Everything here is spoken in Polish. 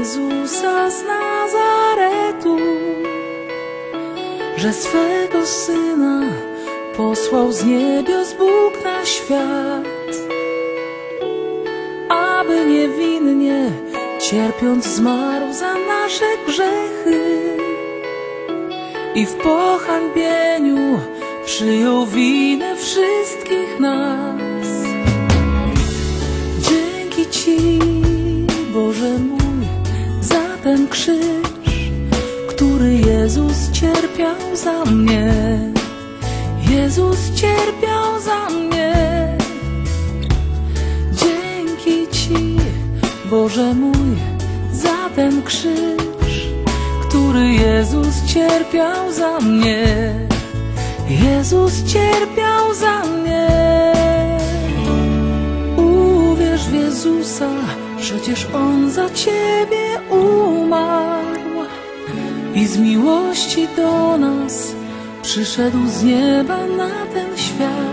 Jezusa z Nazaretu, że swego Syna posłał z niebios Bóg na świat, aby niewinnie cierpiąc zmarł za nasze grzechy i w pohańbieniu przyjął winę wszystkich nas. Ten krzyż, który Jezus cierpiał za mnie. Jezus cierpiał za mnie. Dzięki Ci, Boże mój, za ten krzyż, który Jezus cierpiał za mnie. Jezus cierpiał za mnie. Uwierz w Jezusa, przecież On za Ciebie i z miłości do nas przyszedł z nieba na ten świat.